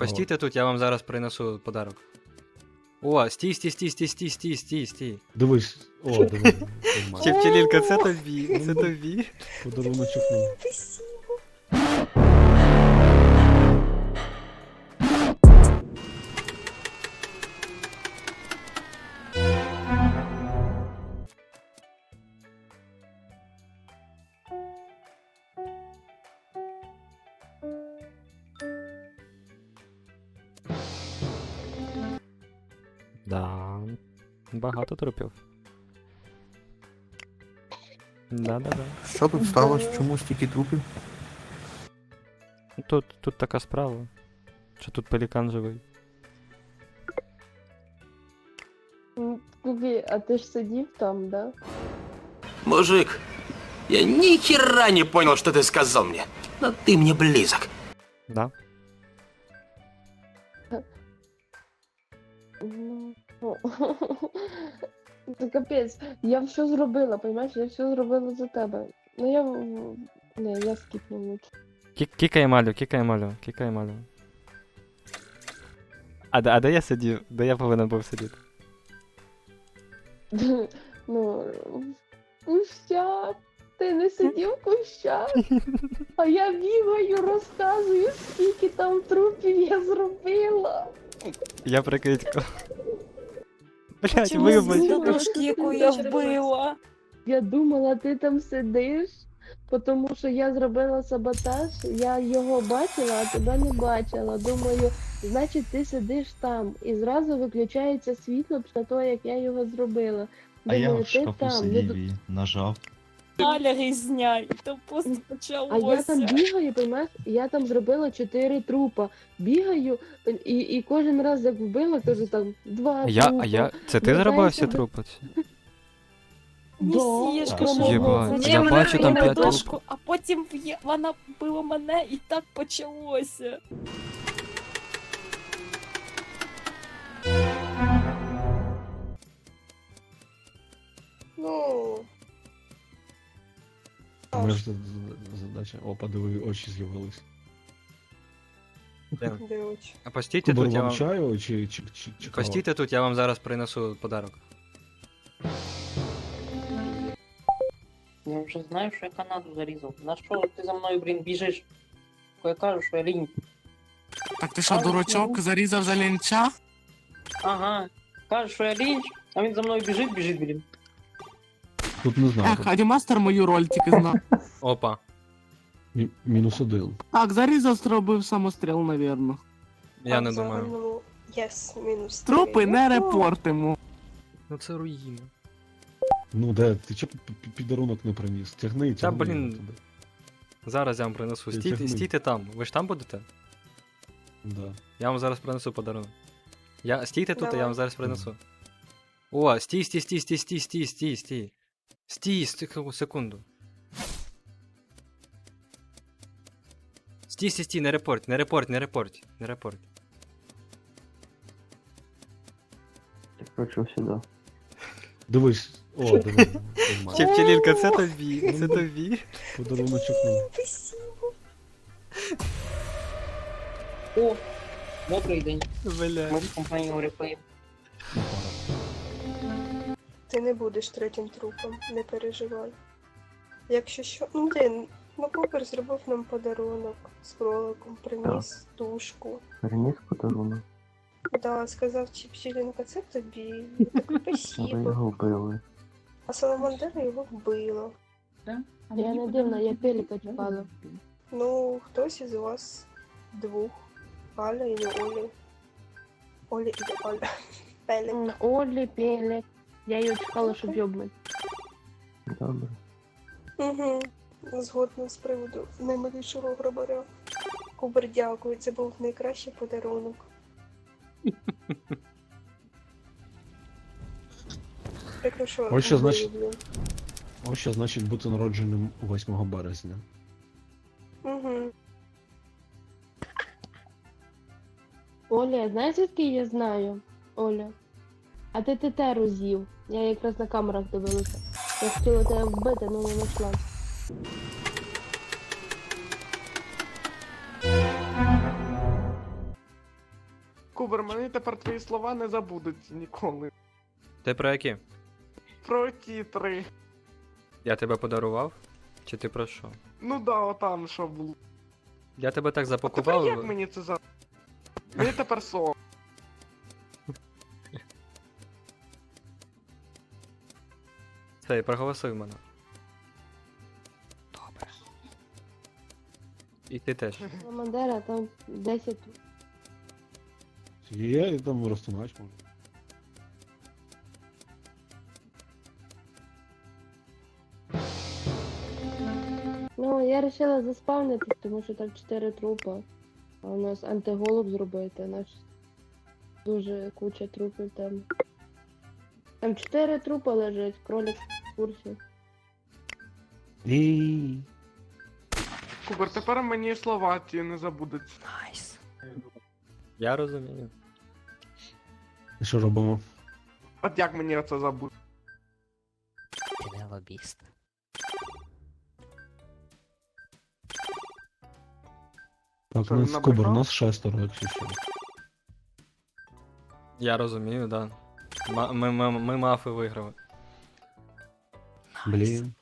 Постійте тут, я вам зараз принесу подарок. О, стій, стій, стій, стій, стій, стій, стій, стій. Дивись. О, дивись. Чепчелінка, це тобі, це тобі. Подарунок. Да. Багато трупів. Да-да-да. Що тут сталося? Чому стільки трупів? Тут, тут така справа. Що тут пелікан живий. М, Тобі, а ти ж сидів там, да? Мужик, я ни хера не понял, что ты сказал мне. Но ты мне близок. Да? Ну, Це капець. Я все зробила, розумієш? Я все зробила за тебе. Ну я. Не, я скіпну лучше. Кік- Кікай малю, кікай малю, кікай малю. А, де- а де я сидів? Де я повинен був сидіти? Ну, в кущах. Ти не сидів в кущах. А я бігаю, розказую, скільки там трупів я зробила. Я прикидько. Блять, Чому вибач. Яку я вбила. Я думала, ти там сидиш, тому що я зробила саботаж, я його бачила, а тебе не бачила. Думаю, значить, ти сидиш там. І зразу виключається світло після того, як я його зробила. А я Думаю, в ти шкафу там. не сидів і нажав. Аля різня, і то просто А я там бігаю, розумієш, я там зробила чотири трупа. Бігаю, і, і кожен раз як вбила, кажу там два Я, трупа. а я. Це ти зробив всі трупи? Ні, я бачу там п'ять дошку, а потім вона вбила мене і так почалося. Ну, У мене ж тут задача. О, подиви, очі з'явились. де очі. А постійте Кубер тут, я вам вам. чаю чи, чи, чи, чи кого? Постійте тут, я вам зараз принесу подарок. Я вже знаю, що я Канаду зарізав. На що ти за мною, блін, біжиш? Я кажу, що я лінь. Так ти що, Але дурачок, ну. зарізав за лінча? Ага. Кажу, що я лінч, а він за мною біжить, біжить, блін. Тут не знаю. Ех, а Дімастер мою роль тільки знав. Опа. Мі- мінус один. Так, зарізав, зробив самостріл, навірно. Я не думаю. загальному Єс, мінус. Трупи не репортимо. Ну це руїна. Ну де, ти п- підарунок не приніс? Тягни, Та, тягни. блін. туди. Зараз я вам принесу. Ти Стійте, тягни. стійте там. Ви ж там будете? Да. Я вам зараз принесу подарунок. Я... Стійте тут, а я Давай. вам зараз принесу. О, стій, стій, стій, стій, стій, стій, стій, стій. Стій, стій, секунду. Стій, стій, стій, не репорт, не репорт, не репорт, не репорт. Хочу сюди. Дивись. О, нормально. Чепчелінка, це тобі, це тобі. Подаруночок. ну. О, добрий день. Бля. Ми в компанії Орифлейм. Ти не будеш третім трупом, не переживай. Якщо що. Ну, блін, ну Купер зробив нам подарунок з кроликом, приніс тушку. Приніс подарунок. Да, сказав Чіпсілінка, це тобі. Я Так, спасибо. вбили. А Саламандера його вбила. Я не дивна, я пеліка чіпала. Ну, хтось із вас двох. Аля і Оля. Оля і Оля. Пелик. Олі, пелік. Я її чекала, щоб йобнути. Добре. Угу. Згодна з приводу наймилішого грабаря. Кубер, дякую, це був найкращий подарунок. Прикрашу. Ось що значить- Ось що значить бути народженим 8 березня. Угу. Оля, знаєш, звідки я знаю? Оля. А ти тетеру з'їв. Я якраз на камерах дивилася. Я хотіла тебе вбити, але не знайшла. Кубер, мені тепер твої слова не забудуть ніколи. Ти про які? Про ті три. Я тебе подарував? Чи ти про що? Ну да, отам що було. Я тебе так А тепер запакував. як мені це за. Мені тепер сон. Цей, проголосуй мене. Добре. І ти теж. Командира там 10 Є, і там розтинач може. Ну, я вирішила заспавнитись, тому що там 4 трупа. А у нас антиголуб зробити, наш дуже куча трупів там. Там 4 трупа лежать, кролик курсі. І... Кубер, тепер мені слова ті не забудуть. Я розумію. Що робимо? От як мені це забути? Ти не лобіст. Так, Що, нас набрехав? Кубер, нас шестеро, якщо що. Я розумію, да. Ма- ми, ми, ми мафи виграли. Блін.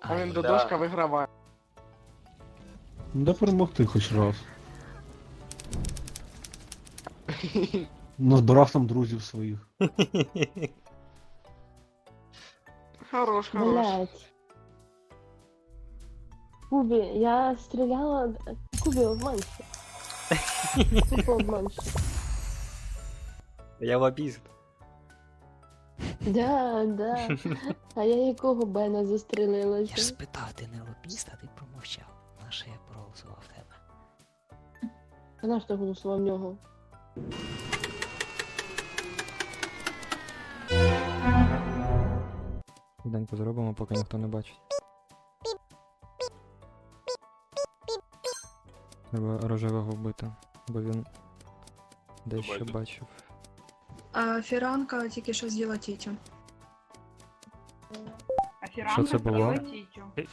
А він Ай, додошка виграває. Ну дай перемогти хоч раз. Назбирав там друзів своїх. Хорош, хорош. Блять. Кубі, я стріляла. Кубі обманщик. Тупо обманщик. Я лобіст. Да, да. А я якого Бена Я ж застрелилася? спитав, ти не лобіст, а ти промовчав. Наше я проголосував тебе. А на що голосував нього? Деньку зробимо, поки ніхто не бачить. Треба рожевого вбити, бо він дещо бачив. А фіранка тільки що з'їла тітю. Що це було?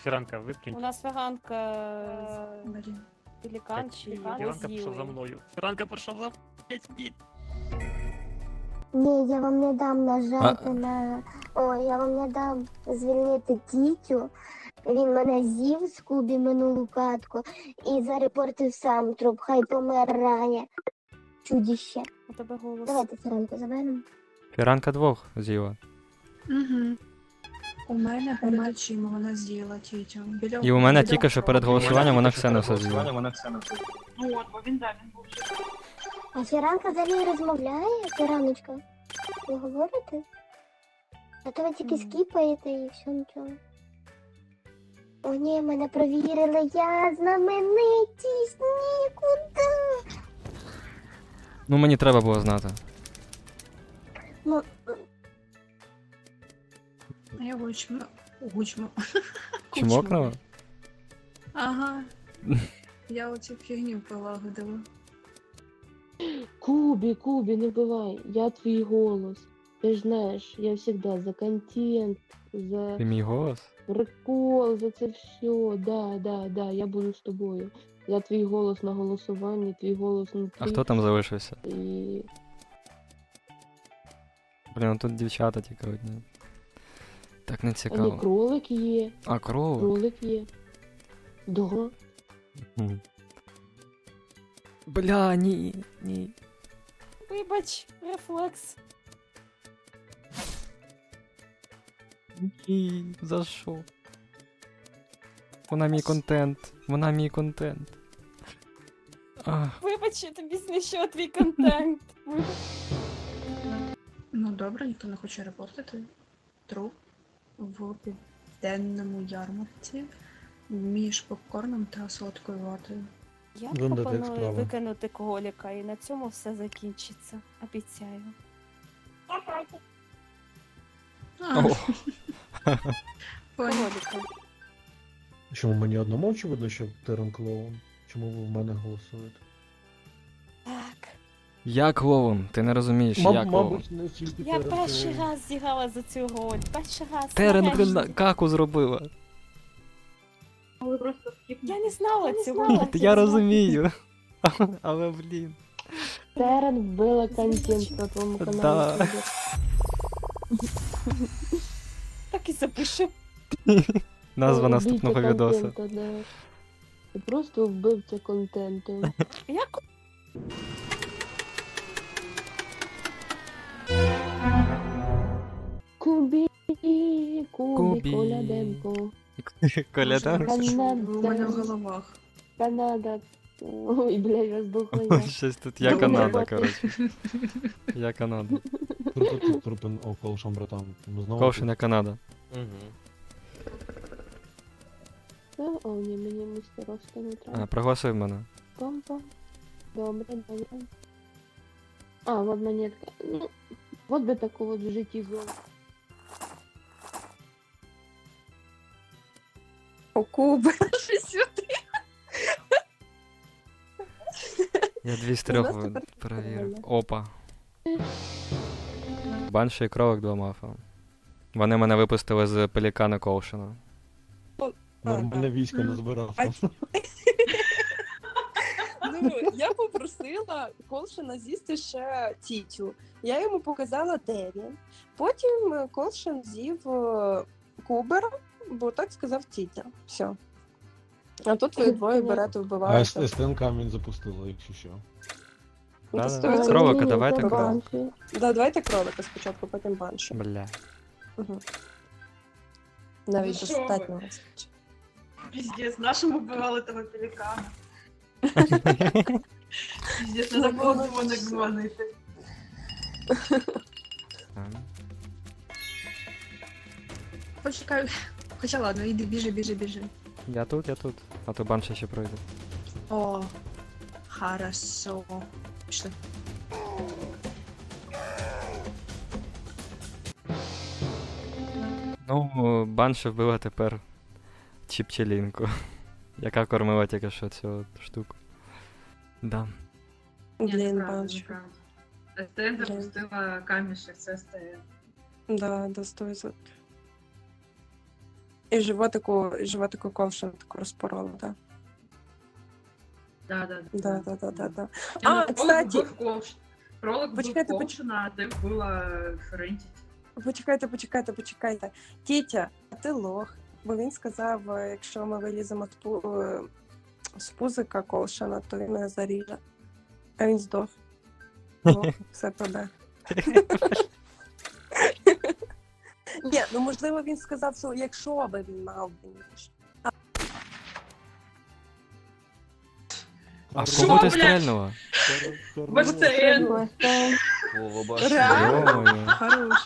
Фіранка, виплюнь. У нас фіранка Блін. пелікан чи Фіранка пішов за мною. Фіранка пішов за мною. Ні, я вам не дам нажати на. О, я вам не дам звільнити тітю. Він мене з'їв з кубі минулу катку і зарепортив сам труп, хай помирає. Чудіще. У тебе голос. Давайте фіранку заберемо. Фіранка двох з'їла. Угу. У мене перед очима вона з'їла тітю. Біля І у мене біля тільки що перед голосуванням вона все не все з'їла. А фіранка взагалі розмовляє, фіраночка? Ви говорите? А то ви тільки скіпаєте і все нічого. О, ні, мене провірили, я знаменитість нікуди. Ну мені треба було знати. Ну, я гучмо. Гучмо. Чмокнула? Ага. Я оцю фігню полагодила. Кубі, Кубі, не вбивай. Я твій голос. Ти ж знаєш, я завжди за контент, за Ти мій голос? прикол, за це все. Да, да, да, я буду з тобою. Я твій голос на голосуванні, твій голос внутрі. А хто там залишився? І Блін, ну тут дівчата тільки одні. Так не а ні, кролик є, А кролик? кролик є. Да. Бля, ні, ні. Вибач, рефлекс. Ні, за що? Вона мій контент. Вона мій контент. Ах, Вибач, я тобі знищила твій контент. Ну добре, ніхто не хоче репортити. Труп в південному ярмарці між попкорном та солодкою ватою. Я пропоную справа. викинути коліка, і на цьому все закінчиться. Обіцяю. А, О. Коліка. Чому мені одному очевидно, що Терен клоун? Чому ви в мене голосуєте? Так. Я клоун, ти не розумієш, Маб- я клоун. мабуть, не тільки Я Терен перший клоун. раз зіграла за цю роль. Перший раз. Терен, блін, на- каку зробила. Я не знала цього. Я розумію. Але блін. Терен вбила контент на твоєму каналі. Да. Так і запишу. Назва наступного да. Просто вбивця контенту. Як Кубі, Кубі, Кубі. Коляденко. Коляданка. У мене в головах. Канада. Ой, бля, я здохла. Щось тут я. Канада, коротше. Я Канада. Трупи, трупи, о, колшам, братан. Ковшина Канада. Та, О, ні, мені мистеровська не А, треба. проголосуй мене. Пам-пам. Добре, добре. А, вот монетка. Ну, вот би таку от в житті Кубер сюди? Я дві з трьох нас перевірив. Опа. Банші і кролик два мафа. Вони мене випустили з пелікана Ковшина. Нормальне військо назбирав. А- Ну, я попросила Колшина з'їсти ще тітю. Я йому показала, де він. Потім е, Колшин з'їв е, кубера, бо так сказав тітя. Все. А тут ви двоє берете А вбиваєте. С- СТНК він запустила, якщо що. Да, да. Кролика, давайте кролика. Да, давайте кролика спочатку, потім банші. Бля. Угу. Навіть Ну, достатньо. Піздець, нашому вбивали того пелікана. Піздець, треба було дзвоник дзвонити. Почекай. Хоча ладно, іди, біжи, біжи, біжи. Я тут, я тут. А то банша ще пройде. О, хорошо. Пішли. Ну, банша вбила тепер Чіпчелінку, яка кормила тільки що цю штуку. Да. Блін, банші. СТН Блін. запустила камішек, це СТН. Да, до 100%. І животику, і животику ковшин таку розпорола, так. Да, да, Да, да, да, да, да. А, А, кстати, вбив ковш. Кролик вбив Почекайте, поч- ковшина, а ти вбила Ферентіті. почекайте, почекайте, почекайте. Тітя, а ти лох. Бо він сказав, якщо ми виліземо з, пу- з пузика ковшина, то він мене заріже. А він здох. Лох, все проде. Ні, ну можливо, він сказав, що якщо би він мав би ніж. А в Що, кого ти стрельнула? Так. Реально? Йо-моє. Хорош.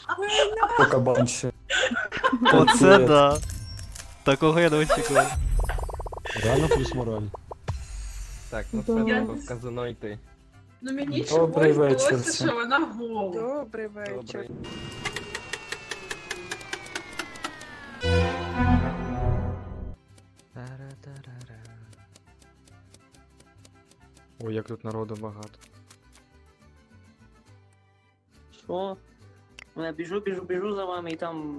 Оце да. Такого я не очікував. Реально плюс мораль. Так, ну це треба в казино йти. Ну мені Добрий чогось вечір здалося, всім. що вона гола. Добрий вечір. Ой, як тут народу багато. Що? Ну, Я біжу, біжу, біжу за вами і там.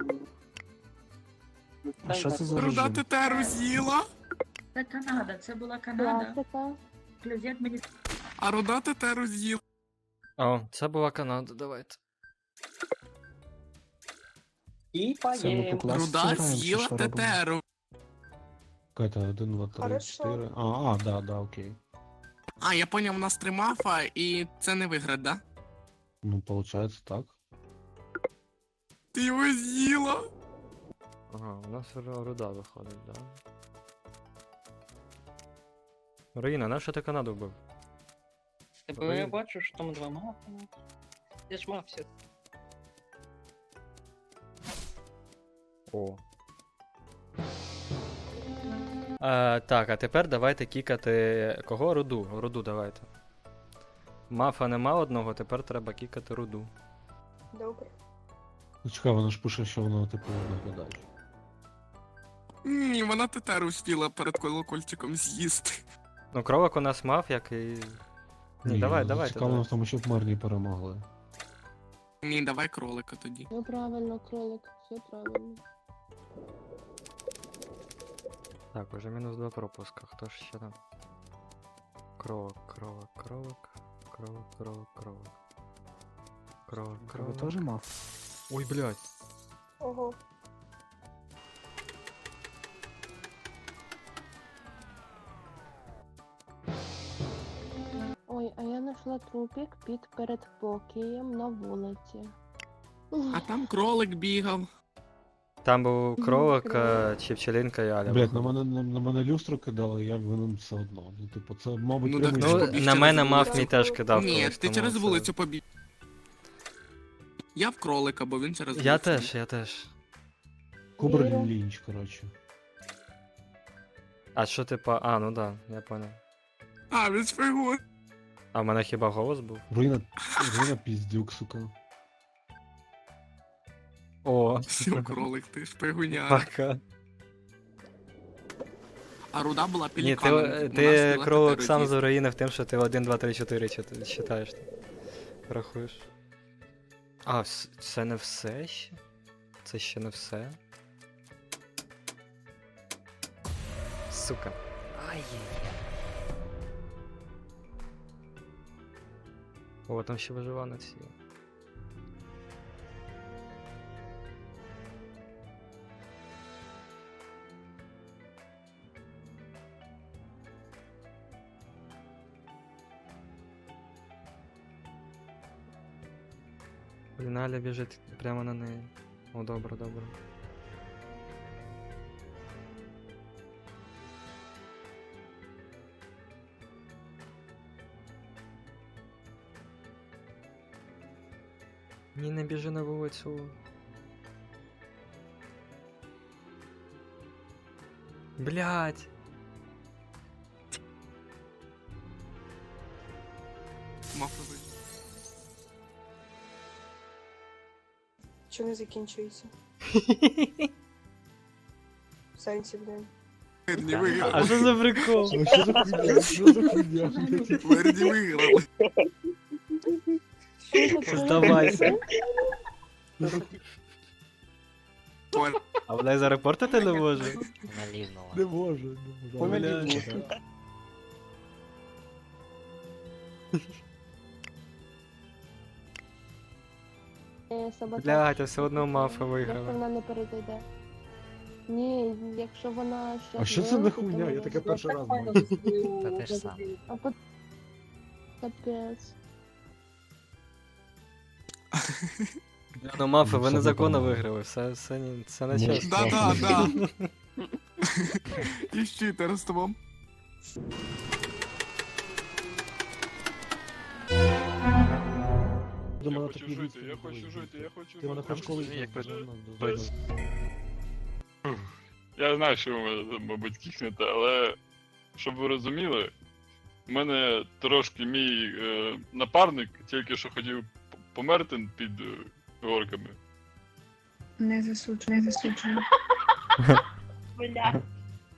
А що це за Руда режим? тетеру з'їла, Це Канада, це була Класика. Клюзет мені а руда тетеру з'їла. О, це була Канада, давайте. І Це ми по поїм. класиці Руда з'їла що робимо? тетеру. Катя, 1, 2, 3, Хорошо. 4. А, а, да, да, окей. А, я поняв, у нас три мафа, і це не виград, да? Ну, получается так. Ти його з'їла. Ага, у нас руда виходить, да. Руїна, на що ти Канаду вбив? Тебе я бачу, що там два мафа. Я ж мав все. О. А, так, а тепер давайте кікати. Кого? Руду. Руду давайте. Мафа нема одного, тепер треба кікати руду. Добре. Ну, чекай, вона ж пише, що вона, типу, наглядач. Ні, вона тетеру з'їла перед колокольчиком з'їсти. Ну, кролик у нас мав, як і. Ні, давай. Цікаво давай. в тому, щоб мирні перемогли. Ні, давай кролика тоді. Все правильно, кролик, все правильно. Так, уже мінус два пропуска. Хто ж ще там? крок, крок, крок, крок, крок, крок. Крок, Ви теж мав? Ой, блядь. Ого. Знайшла трупик під передпокієм на вулиці. А там кролик бігав. Там був кролик, е, чи пчелинка і Аля. Блять, на мене, на, на мене люстру кидали, я винен все одно. Ну, типу, це, мабуть, Ну, так прямий Ну, побіг на через мене вулицю. мав мій теж кидав. Ні, колись, ти тому через це- вулицю побіг. Я в кролика, бо він через Я вулицю. теж, я теж. Кубер лінч, коротше. А що типа. А, ну да, я понял. А, він шпигун. А в мене хіба голос був? Руїна, руїна піздюк, сука. О, Все, кролик, ти шпигуня. пока. А руда була Ні, ти, пеліканом. У нас ти була кролик сам тетеродіт. заруїнив тим, що ти 1, 2, 3, 4 чит- читаєш. Рахуєш. А, вс- це не все ще? Це ще не все? Сука. Ай-яй-яй. О, там ще виживанець є. Блін, Аля біжить прямо на неї. О, добре, добре. Ні, не біжи на вулицю. Блять. Мафовий. Що не закінчується? В сенсі, блін. Верні А виграли. що за прикол? Ну, що за хуйня? Що за хуйня? Здавайся. Ой, А вона і зарепортити не може? Вона лівнула. Не може, не може. Блядь. Е. Блядь, а все одно мафа виграла. вона не перейде. Ні, якщо вона ще. А що це за хуйня? Я таке перший раз бачу. Та те ж саме. Капець. Ну, мафи, ви Все незаконно виграли, все, все, ні- все на Ну, чесно. Да, да, да. І з читерством. До мене такі відповіді були. я хочу Ти мене хоч колись Як ви- знав. Я знаю, що ви мене, мабуть, кікнете, але щоб ви розуміли, у мене трошки мій е, напарник тільки що хотів п- померти під е, горками. Не засуджую, не засуджую. Бля.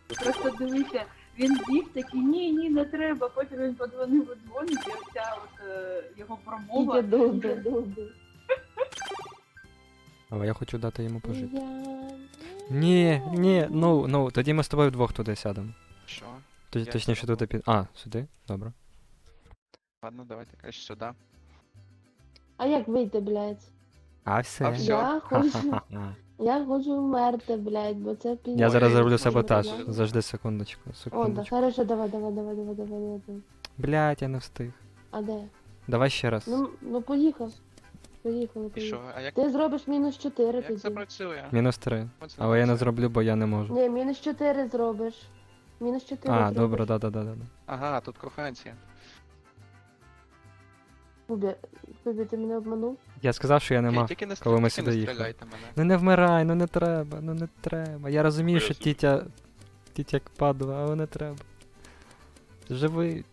Просто дивися, він біг такий, ні, ні, не треба. Потім він подзвонив у дзвоник, і оця от е, його промова. Іде добре, добре. Але я хочу дати йому пожити. Ні, ні, ну, ну, тоді ми з тобою вдвох туди сядемо. Що? Тоді, Я точніше, сяду. туди під. А, сюди? Добре. Ладно, давайте краще сюди. А як вийти, блядь? А все. А все. Я хочу, я хочу вмерти, блядь, бо це пізно. Я зараз зроблю саботаж. Завжди секундочку. О, да, Секундочку. хорошо, давай, давай, давай, давай, давай, давай. Блять, я не встиг. А де? Давай ще раз. Ну, ну поїхав. Поїхали, І поїхали. що? А як, Ти зробиш мінус 4 як це тоді. працює? Мінус три. Оце Але я не працює. зроблю, бо я не можу. Ні, мінус 4 зробиш. Мінус 4 А, зробиш. добре, да-да-да-да. Ага, тут коханці. Кубі, Кубі, ти мене обманув? Я сказав, що я не Окей, мав. тільки не, коли ми тільки сюди не їхали. стріляйте мене. Ну не вмирай, ну не треба, ну не треба. Я розумію, що Поясню. тітя. Тітя як падла, але не треба. Живий.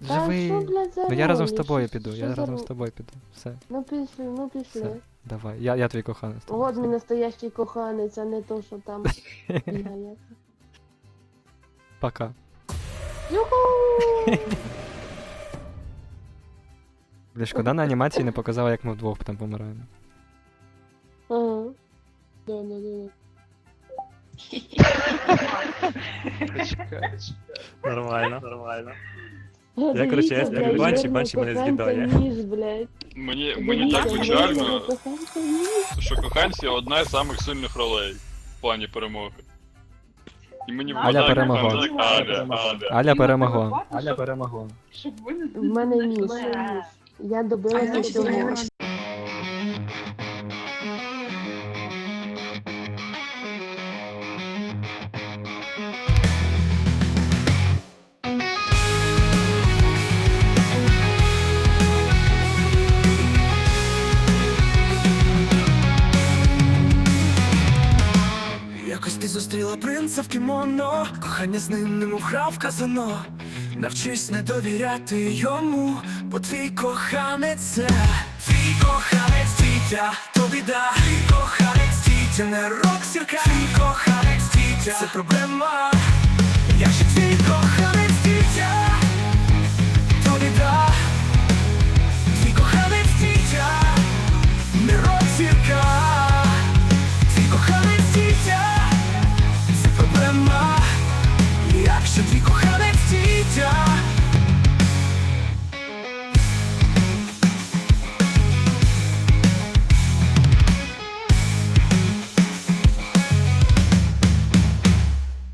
Та що, Живий. блядь, за Ну я разом з тобою Що- піду, що я за разом з тобою піду. Все, Ну пішли, ну пішли. все. Давай. Я, я твій коханець. От мій настоящий коханець, а не то, що там бігає. Пока. Юху! Бля, шкода на анімації не показала, як ми вдвох там помираємо. Ага. Да, да, да. Нормально. Нормально. Я, коротше, я як банші, банші мене з'їдає. Мені, мені так печально, що коханці одна з самих сильних ролей в плані перемоги. І мені Аля перемогла. коханця Аля, Аля. Аля перемогла. Аля перемогла. Щоб ви не В мене ніж. Я А добилася я цього. Якось ти зустріла принца в кімоно, кохання з ним немов грав казано. Навчись не довіряти йому, бо твій коханець це. Твій коханець тітя, то біда, твій коханець тітя, не рок сірка, твій коханець тітя, це проблема, якщо твій коханець тітя, то біда, твій коханець тітя, не рок сірка.